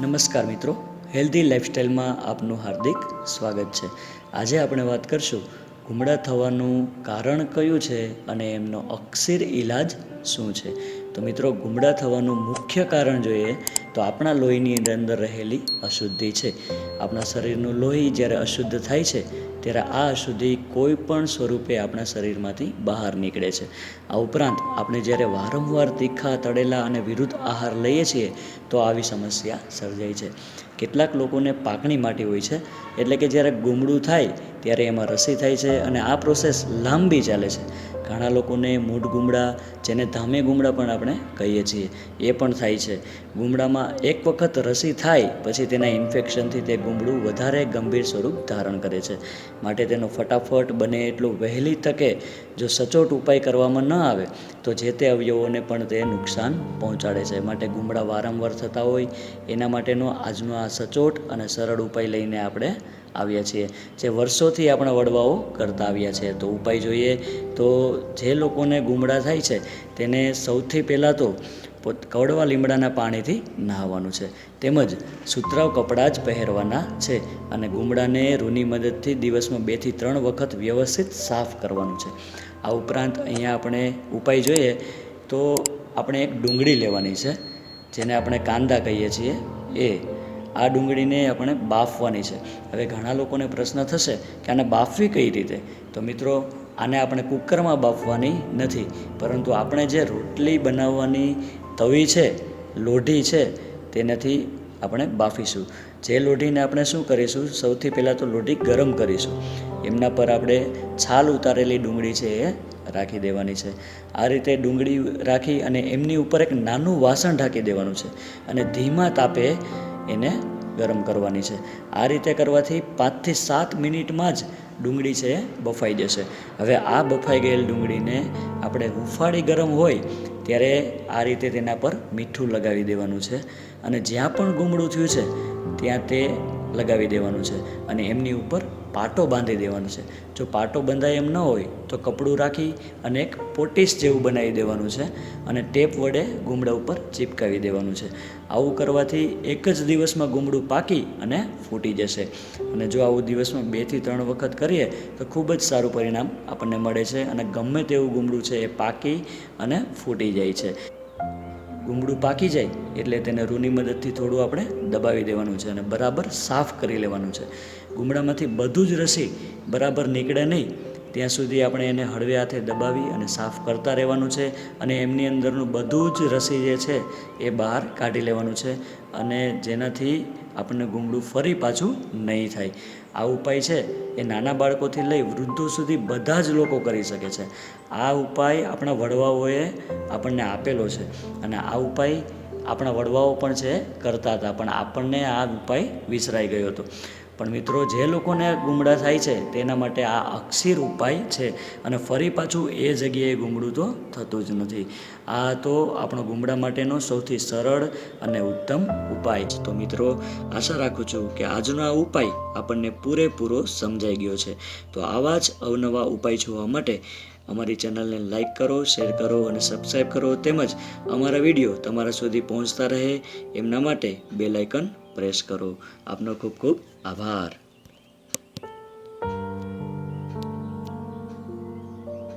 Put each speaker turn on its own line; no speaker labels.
નમસ્કાર મિત્રો. હેલ્ધી લાઇફસ્ટાઈલમાં આપનું હાર્દિક સ્વાગત છે. આજે આપણે વાત કરશું ઘૂમડા થવાનું કારણ કયું છે અને એમનો અક્ષીર ઈલાજ શું છે. તો મિત્રો, ગુમડા થવાનું મુખ્ય કારણ જોઈએ તો આપણા લોહીની અંદર રહેલી અશુદ્ધિ છે. આપણા શરીરનું લોહી જ્યારે અશુદ્ધ થાય છે ત્યારે આ અશુદ્ધિ કોઈ પણ સ્વરૂપે આપણા શરીરમાંથી બહાર નીકળે છે. આ ઉપરાંત આપણે જ્યારે વારંવાર તીખા, તળેલા અને વિરુદ્ધ આહાર લઈએ છીએ, તો આવી સમસ્યા સર્જાય છે. કેટલાક લોકોને પાકણી માટી હોય છે, એટલે કે જ્યારે ગુમડું થાય, ત્યારે એમાં રસી થાય છે અને આ પ્રોસેસ લાંબી ચાલે છે. ઘણા લોકોને મૂઢ ગુમડા, જેને ધામે ગુમડા પણ આપણે કહીએ છીએ, એ પણ થાય છે. ગુમડામાં એક વખત રસી થાય, પછી તેના ઇન્ફેક્શનથી તે ગુમડું વધારે ગંભીર સ્વરૂપ ધારણ કરે છે. માટે તેનો ફટાફટ બને એટલું વહેલી તકે જો સચોટ ઉપાય કરવામાં ન આવે, તો જે તે અવયવોને પણ તે નુકસાન પહોંચાડે છે. માટે ગુમડા વારંવાર થતા હોય, એના માટેનો આજનો આ સચોટ અને સરળ ઉપાય લઈને આપણે આવ્યા છીએ. જે વર્ષોથી આપણા વડવાઓ કરતા આવ્યા છે. તો ઉપાય જોઈએ તો જે લોકોને ગુમડા થાય છે, તેને સૌથી પહેલાં તો કવડવા લીમડાના પાણીથી નહાવાનું છે. તેમજ સુતરાવ કપડાં જ પહેરવાના છે અને ગુમડાને રૂની મદદથી દિવસમાં બેથી ત્રણ વખત વ્યવસ્થિત સાફ કરવાનું છે. આ ઉપરાંત અહીંયા આપણે ઉપાય જોઈએ તો આપણે એક ડુંગળી લેવાની છે, જેને આપણે કાંદા કહીએ છીએ. એ આ ડુંગળીને આપણે બાફવાની છે. હવે ઘણા લોકોને પ્રશ્ન થશે કે આને બાફવી કઈ રીતે? તો મિત્રો, આને આપણે કુકરમાં બાફવાની નથી. પરંતુ આપણે જે રોટલી બનાવવાની તવી છે, લોઢી છે, તેનાથી આપણે બાફીશું. જે લોઢીને આપણે શું કરીશું? સૌથી પહેલાં તો લોઢી ગરમ કરીશું. એમના પર આપણે છાલ ઉતારેલી ડુંગળી છે એ રાખી દેવાની છે. આ રીતે ડુંગળી રાખી અને એમની ઉપર એક નાનું વાસણ ઢાંકી દેવાનું છે. અને ધીમા તાપે એને ગરમ કરવાની છે. આ રીતે કરવાથી પાંચથી સાત મિનિટમાં જ ડુંગળી છે એ બફાઈ જશે. હવે આ બફાઈ ગયેલ ડુંગળીને આપણે હુંફાળી ગરમ હોય ત્યારે આ રીતે તેના પર મીઠું લગાવી દેવાનું છે. અને જ્યાં પણ ગુમડું થયું છે, ત્યાં તે લગાવી દેવાનું છે અને એમની ઉપર પાટો બાંધી દેવાનો છે. જો પાટો બંધાય એમ ન હોય તો કપડું રાખી અને એક પોટીસ જેવું બનાવી દેવાનું છે અને ટેપ વડે ગુમડા ઉપર ચીપકાવી દેવાનું છે. આવું કરવાથી એક જ દિવસમાં ગુમડું પાકી અને ફૂટી જશે. અને જો આવું દિવસમાં બેથી ત્રણ વખત કરીએ તો ખૂબ જ સારું પરિણામ આપણને મળે છે અને ગમે તેવું ગુમડું છે એ પાકી અને ફૂટી જાય છે. ગુમડું પાકી જાય એટલે તેને રૂની મદદથી થોડું આપણે દબાવી દેવાનું છે અને બરાબર સાફ કરી લેવાનું છે. ગુમડામાંથી બધું જ રસી બરાબર નીકળે નહીં. ત્યાં સુધી આપણે એને હળવે હાથે દબાવી અને સાફ કરતા રહેવાનું છે અને એમની અંદરનું બધું જ રસી જે છે એ બહાર કાઢી લેવાનું છે અને જેનાથી આપણને ગુમડું ફરી પાછું નહીં થાય. આ ઉપાય છે એ નાના બાળકોથી લઈ વૃદ્ધો સુધી બધા જ લોકો કરી શકે છે. આ ઉપાય આપણા વડવાઓએ આપણને આપેલો છે અને આ ઉપાય આપણા વડવાઓ પણ છે, કરતા હતા. પણ આપણને આ ઉપાય વિસરાઈ ગયો હતો. પણ મિત્રો, જે લોકોને ગુમડા થાય છે, તેના માટે આ અક્ષીર ઉપાય છે. અને ફરી પાછું એ જગ્યાએ ગુમડું તો થતું જ નથી. આ તો આપણો ગુમડા માટેનો સૌથી સરળ અને ઉત્તમ ઉપાય છે. તો મિત્રો, આશા રાખું છું કે આજનો આ ઉપાય આપણને પૂરેપૂરો સમજાઈ ગયો છે. તો આવા જ અવનવા ઉપાય જોવા માટે અમારી ચેનલને લાઇક કરો, શેર કરો અને સબસ્ક્રાઈબ કરો તેમજ અમારા વીડિયો તમારા સુધી પહોંચતા રહે. એમના માટે બેલ આઇકન પ્રેસ કરો. આપનો ખૂબ ખૂબ આભાર.